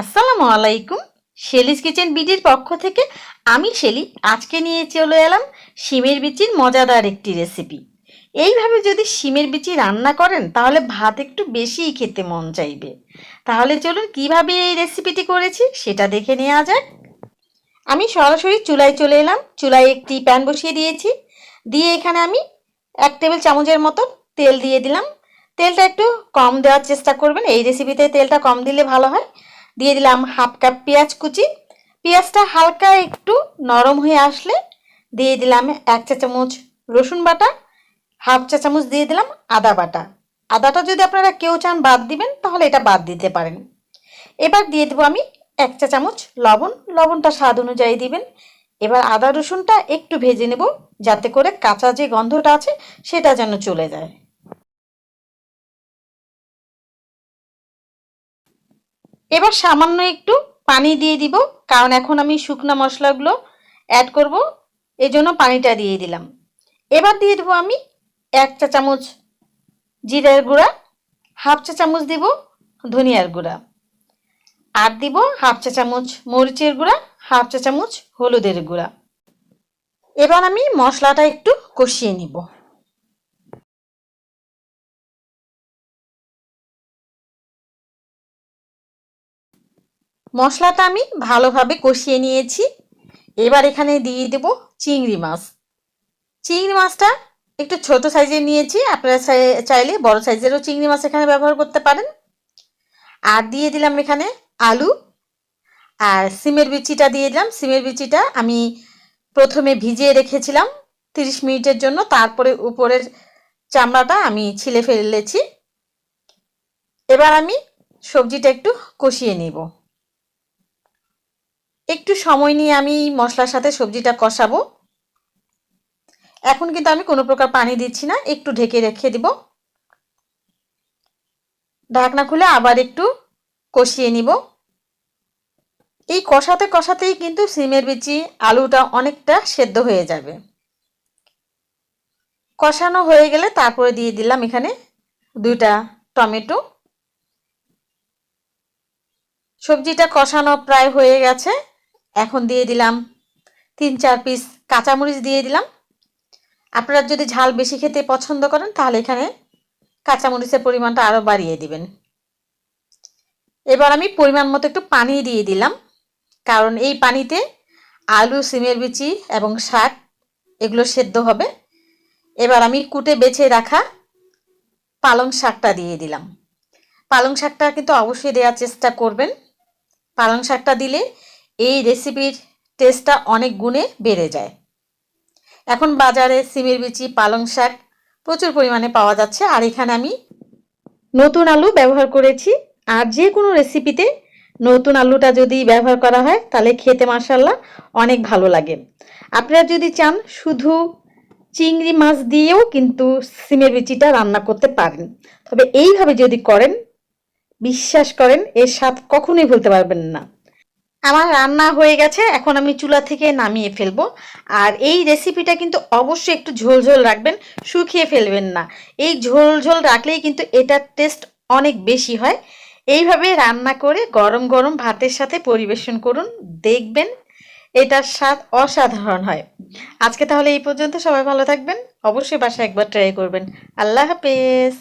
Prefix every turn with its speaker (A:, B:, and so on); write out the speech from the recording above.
A: আসসালামু আলাইকুম। Shelley's kitchen বিডির পক্ষ থেকে আমি শেলি আজকে নিয়ে চলে এলাম শিমের বিচির মজাদার একটি রেসিপি। এইভাবে যদি শিমের বিচি রান্না করেন তাহলে ভাত একটু বেশিই খেতে মন চাইবে। তাহলে চলুন কীভাবে এই রেসিপিটি করেছি সেটা দেখে নেওয়া যাক। আমি সরাসরি চুলায় চলে এলাম। চুলায় একটি প্যান বসিয়ে দিয়েছি। দিয়ে এখানে আমি এক টেবিল চামচের মতো তেল দিয়ে দিলাম। তেলটা একটু কম দেওয়ার চেষ্টা করবেন। এই রেসিপিতে তেলটা কম দিলে ভালো হয়। দিয়ে দিলাম হাফ কাপ পেঁয়াজ কুচি। পেঁয়াজটা হালকা একটু নরম হয়ে আসলে দিয়ে দিলাম এক চা চামচ রসুন বাটা, হাফ চা চামচ দিয়ে দিলাম আদা বাটা। আদাটা যদি আপনারা কেউ চান বাদ দিবেন, তাহলে এটা বাদ দিতে পারেন। এবার দিয়ে দেবো আমি এক চা চামচ লবণ। লবণটা স্বাদ অনুযায়ী দিবেন। এবার আদা রসুনটা একটু ভেজে নেব, যাতে করে কাঁচা যে গন্ধটা আছে, সেটা যেন চলে যায়। এবার সামান্য একটু পানি দিয়ে দিব, কারণ এখন আমি শুকনো মশলাগুলো অ্যাড করব এই জন্য পানিটা দিয়ে দিলাম। এবার দিয়ে দেবো আমি এক চা চামচ জিরার গুঁড়া, হাফ চা চামচ দিব ধনিয়ার গুঁড়া, আর দিব হাফ চা চামচ মরিচের গুঁড়া, হাফ চা চামচ হলুদের গুঁড়া। এবার আমি মশলাটা একটু কষিয়ে নিব। মশলাটা আমি ভালোভাবে কষিয়ে নিয়েছি। এবার এখানে দিয়ে দেব চিংড়ি মাছ। চিংড়ি মাছটা একটু ছোট সাইজের নিয়েছি, আপনারা চাইলে বড় সাইজেরও চিংড়ি মাছ এখানে ব্যবহার করতে পারেন। আর দিয়ে দিলাম এখানে আলু। আর সিমের বিচিটা দিয়ে দিলাম। সিমের বিচিটা আমি প্রথমে ভিজিয়ে রেখেছিলাম তিরিশ মিনিটের জন্য। তারপরে উপরের চামড়াটা আমি ছিলে ফেলেছি। এবার আমি সবজিটা একটু কষিয়ে নিব। একটু সময় নিয়ে আমি মশলার সাথে সবজিটা কষাবো। এখন কিন্তু আমি কোনো প্রকার পানি দিচ্ছি না, একটু ঢেকে রেখে দিব। ঢাকনা খুলে আবার একটু কষিয়ে নিব। এই কষাতে কষাতেই কিন্তু সিমের বিচি, আলুটা অনেকটা সেদ্ধ হয়ে যাবে। কষানো হয়ে গেলে তারপরে দিয়ে দিলাম এখানে দুইটা টমেটো। সবজিটা কষানো প্রায় হয়ে গেছে। এখন দিয়ে দিলাম তিন চার পিস কাঁচামরিচ দিয়ে দিলাম। আপনারা যদি ঝাল বেশি খেতে পছন্দ করেন, তাহলে এখানে কাঁচামরিচের পরিমাণটা আরও বাড়িয়ে দিবেন। এবার আমি পরিমাণ মতো একটু পানি দিয়ে দিলাম, কারণ এই পানিতে আলু, সিমের বিচি এবং শাক এগুলো সেদ্ধ হবে। এবার আমি কুটে বেছে রাখা পালং শাকটা দিয়ে দিলাম। পালং শাকটা কিন্তু অবশ্যই দেওয়ার চেষ্টা করবেন। পালং শাকটা দিলে এই রেসিপির টেস্টটা অনেক গুণে বেড়ে যায়। এখন বাজারে সিমের বিচি, পালং শাক প্রচুর পরিমাণে পাওয়া যাচ্ছে আর এখানে আমি নতুন আলু ব্যবহার করেছি। আর যে কোনো রেসিপিতে নতুন আলুটা যদি ব্যবহার করা হয়, তাহলে খেতে মাসাল্লাহ অনেক ভালো লাগে। আপনারা যদি চান, শুধু চিংড়ি মাছ দিয়েও কিন্তু সিমের বিচিটা রান্না করতে পারেন। তবে এইভাবে যদি করেন, বিশ্বাস করেন, এর স্বাদ কখনোই ভুলতে পারবেন না। আমার রান্না হয়ে গেছে, এখন আমি চুলা থেকে নামিয়ে ফেলব। আর এই রেসিপিটা কিন্তু অবশ্যই একটু ঝোল ঝোল রাখবেন, শুকিয়ে ফেলবেন না। এই ঝোল ঝোল রাখলেই কিন্তু এটার টেস্ট অনেক বেশি হয়। এইভাবে রান্না করে গরম গরম ভাতের সাথে পরিবেশন করুন, দেখবেন এটার স্বাদ অসাধারণ হয়। আজকে তাহলে এই পর্যন্ত, সবাই ভালো থাকবেন। অবশ্যই বাসায় একবার ট্রাই করবেন। আল্লাহ হাফেজ।